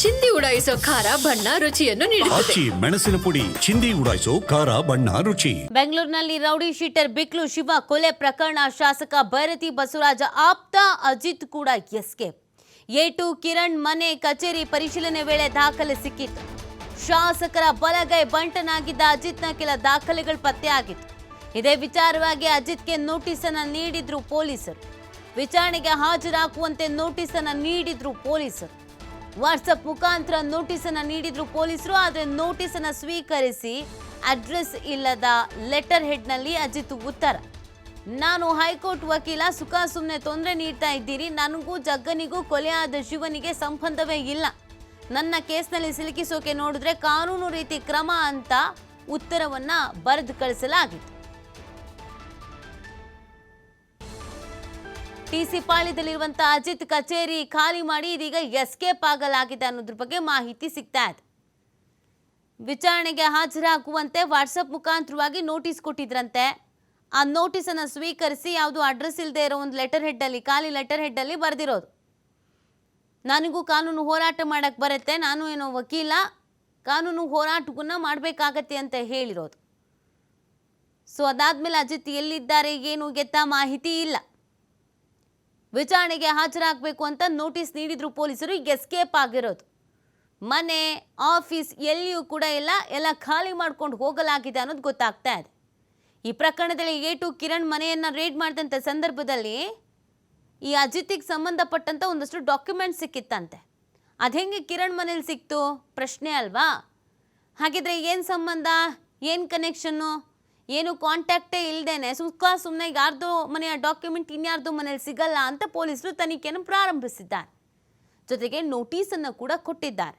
ಚಿಂದಿ ಉಡಾಯಿಸೋ ಖಾರ ಬಣ್ಣ ರುಚಿಯನ್ನು ನೀಡುತ್ತದೆ. ಆಚಿ ಮೆಣಸಿನ ಪುಡಿ ಚಿಂದಿ ಉಡಾಯಿಸೋ ಖಾರ ಬಣ್ಣ ರುಚಿ. ಬೆಂಗಳೂರಿನಲ್ಲಿ ರೌಡಿ ಶೀಟರ್ ಬಿಕ್ಲು ಶಿವ ಕೊಲೆ ಪ್ರಕರಣ ಶಾಸಕ ಭೈರತಿ ಬಸವರಾಜ ಆಪ್ತ ಅಜಿತ್ ಕೂಡ ಎಸ್ಕೇಪ್. ಎ ಟು ಕಿರಣ್ ಮನೆ ಕಚೇರಿ ಪರಿಶೀಲನೆ ವೇಳೆ ದಾಖಲೆ ಸಿಕ್ಕಿತ್ತು. ಶಾಸಕರ ಬಲಗೈ ಬಂಟನಾಗಿದ್ದ ಅಜಿತ್ನ ಕೆಲ ದಾಖಲೆಗಳು ಪತ್ತೆಯಾಗಿತ್ತು ಇದೇ ವಿಚಾರವಾಗಿ ಅಜಿತ್ಗೆ ನೋಟಿಸ್ ಅನ್ನ ನೀಡಿದ್ರು ಪೊಲೀಸರು. ವಿಚಾರಣೆಗೆ ಹಾಜರಾಗುವಂತೆ ನೋಟಿಸ್ ಅನ್ನ ನೀಡಿದ್ರು ಪೊಲೀಸರು. ವಾಟ್ಸಪ್ ಮುಖಾಂತರ ನೋಟಿಸ್ ಅನ್ನ ನೀಡಿದ್ರು ಪೊಲೀಸರು, ಆದರೆ ನೋಟಿಸ್ ಅನ್ನ ಸ್ವೀಕರಿಸಿ ಅಡ್ರೆಸ್ ಇಲ್ಲದ ಲೆಟರ್ ಹೆಡ್ನಲ್ಲಿ ಅಜಿತ್ ಉತ್ತರ. ನಾನು ಹೈಕೋರ್ಟ್ ವಕೀಲ, ಸುಖ ಸುಮ್ಮನೆ ತೊಂದರೆ ನೀಡ್ತಾ ಇದ್ದೀರಿ. ನನಗೂ ಜಗ್ಗನಿಗೂ ಕೊಲೆಯಾದ ಶಿವನಿಗೆ ಸಂಬಂಧವೇ ಇಲ್ಲ. ನನ್ನ ಕೇಸ್ನಲ್ಲಿ ಸಿಲುಕಿಸೋಕೆ ನೋಡಿದ್ರೆ ಕಾನೂನು ರೀತಿ ಕ್ರಮ ಅಂತ ಉತ್ತರವನ್ನ ಬರೆದು ಕಳಿಸಲಾಗಿತ್ತು. ಟಿಸಿ ಪಾಳ್ಯದಲ್ಲಿರುವಂತಹ ಅಜಿತ್ ಕಚೇರಿ ಖಾಲಿ ಮಾಡಿ ಇದೀಗ ಎಸ್ಕೇಪ್ ಆಗಲಾಗಿದೆ ಅನ್ನೋದ್ರ ಬಗ್ಗೆ ಮಾಹಿತಿ ಸಿಗ್ತಾ ಇದೆ. ವಿಚಾರಣೆಗೆ ಹಾಜರಾಗುವಂತೆ ವಾಟ್ಸಪ್ ಮುಖಾಂತರವಾಗಿ ನೋಟಿಸ್ ಕೊಟ್ಟಿದ್ರಂತೆ. ಆ ನೋಟಿಸನ್ನು ಸ್ವೀಕರಿಸಿ ಯಾವುದು ಅಡ್ರೆಸ್ ಇಲ್ಲದೆ ಇರೋ ಒಂದು ಲೆಟರ್ ಹೆಡ್ಡಲ್ಲಿ ಖಾಲಿ ಲೆಟರ್ ಹೆಡ್ಡಲ್ಲಿ ಬರೆದಿರೋದು. ನನಗೂ ಕಾನೂನು ಹೋರಾಟ ಮಾಡಕ್ಕೆ ಬರುತ್ತೆ, ನಾನು ಏನೋ ವಕೀಲ, ಕಾನೂನು ಹೋರಾಟವನ್ನ ಮಾಡಬೇಕಾಗತ್ತೆ ಅಂತ ಹೇಳಿರೋದು. ಸೊ ಅದಾದ್ಮೇಲೆ ಅಜಿತ್ ಎಲ್ಲಿದ್ದಾರೆ, ಏನು ಗೆತ್ತ ಮಾಹಿತಿ ಇಲ್ಲ. ವಿಚಾರಣೆಗೆ ಹಾಜರಾಗಬೇಕು ಅಂತ ನೋಟಿಸ್ ನೀಡಿದ್ರು ಪೊಲೀಸರು. ಎಸ್ಕೇಪ್ ಆಗಿರೋದು. ಮನೆ ಆಫೀಸ್ ಎಲ್ಲಿಯೂ ಕೂಡ ಇಲ್ಲ. ಎಲ್ಲ ಖಾಲಿ ಮಾಡ್ಕೊಂಡು ಹೋಗಲಾಗಿದೆ ಅನ್ನೋದು ಗೊತ್ತಾಗ್ತಾ ಇದೆ. ಈ ಪ್ರಕರಣದಲ್ಲಿ ಎ ಟು ಕಿರಣ್ ಮನೆಯನ್ನು ರೇಡ್ ಮಾಡಿದಂಥ ಸಂದರ್ಭದಲ್ಲಿ ಈ ಅಜಿತಿಗೆ ಸಂಬಂಧಪಟ್ಟಂತ ಒಂದಷ್ಟು ಡಾಕ್ಯುಮೆಂಟ್ ಸಿಕ್ಕಿತ್ತಂತೆ. ಅದು ಹೆಂಗೆ ಕಿರಣ್ ಮನೇಲಿ ಸಿಕ್ತು? ಪ್ರಶ್ನೆ ಅಲ್ವಾ? ಹಾಗಿದ್ರೆ ಏನು ಸಂಬಂಧ? ಏನು ಕನೆಕ್ಷನ್ನು ಏನು ಕಾಂಟ್ಯಾಕ್ಟೇ ಇಲ್ಲದೇನೆ ಸುಖ ಸುಮ್ಮನೆ ಯಾರ್ದೋ ಮನೆಯ ಡಾಕ್ಯುಮೆಂಟ್ ಇನ್ಯಾರ್ದೋ ಮನೇಲಿ ಸಿಗಲ್ಲ ಅಂತ ಪೊಲೀಸರು ತನಿಖೆಯನ್ನು ಪ್ರಾರಂಭಿಸಿದ್ದಾರೆ. ಜೊತೆಗೆ ನೋಟಿಸನ್ನು ಕೂಡ ಕೊಟ್ಟಿದ್ದಾರೆ.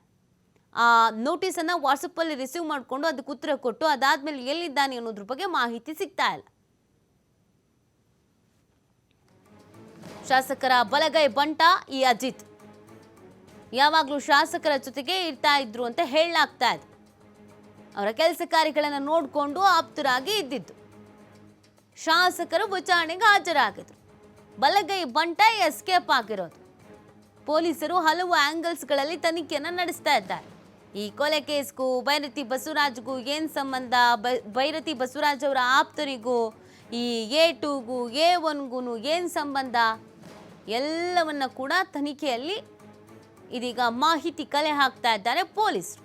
ಆ ನೋಟಿಸನ್ನು ವಾಟ್ಸಪ್ಪಲ್ಲಿ ರಿಸೀವ್ ಮಾಡಿಕೊಂಡು ಅದಕ್ಕೆ ಉತ್ತರ ಕೊಟ್ಟು ಅದಾದಮೇಲೆ ಎಲ್ಲಿದ್ದಾನೆ ಅನ್ನೋದ್ರ ಬಗ್ಗೆ ಮಾಹಿತಿ ಸಿಗ್ತಾ ಇಲ್ಲ. ಶಾಸಕರ ಬಲಗೈ ಬಂಟ ಈ ಅಜಿತ್. ಯಾವಾಗಲೂ ಶಾಸಕರ ಜೊತೆಗೆ ಇರ್ತಾ ಇದ್ರು ಅಂತ ಹೇಳಲಾಗ್ತಾ ಇದೆ. ಅವರ ಕೆಲಸ ಕಾರ್ಯಗಳನ್ನು ನೋಡಿಕೊಂಡು ಆಪ್ತರಾಗಿ ಇದ್ದಿದ್ದು. ಶಾಸಕರು ವಿಚಾರಣೆಗೆ ಹಾಜರಾಗಿದ್ರು. ಬಲಗೈ ಬಂಟ ಎಸ್ಕೇಪ್ ಆಗಿರೋದು. ಪೊಲೀಸರು ಹಲವು ಆ್ಯಂಗಲ್ಸ್ಗಳಲ್ಲಿ ತನಿಖೆಯನ್ನು ನಡೆಸ್ತಾ ಇದ್ದಾರೆ. ಈ ಕೊಲೆ ಕೇಸ್ಗೂ ಭೈರತಿ ಬಸವರಾಜ್ಗೂ ಏನು ಸಂಬಂಧ? ಭೈರತಿ ಬಸವರಾಜ್ ಅವರ ಆಪ್ತರಿಗೂ ಈ ಎ ಟೂಗೂ ಎ ಒನ್ಗೂ ಏನು ಸಂಬಂಧ? ಎಲ್ಲವನ್ನ ಕೂಡ ತನಿಖೆಯಲ್ಲಿ ಇದೀಗ ಮಾಹಿತಿ ಕಲೆ ಹಾಕ್ತಾ ಇದ್ದಾರೆ ಪೊಲೀಸರು.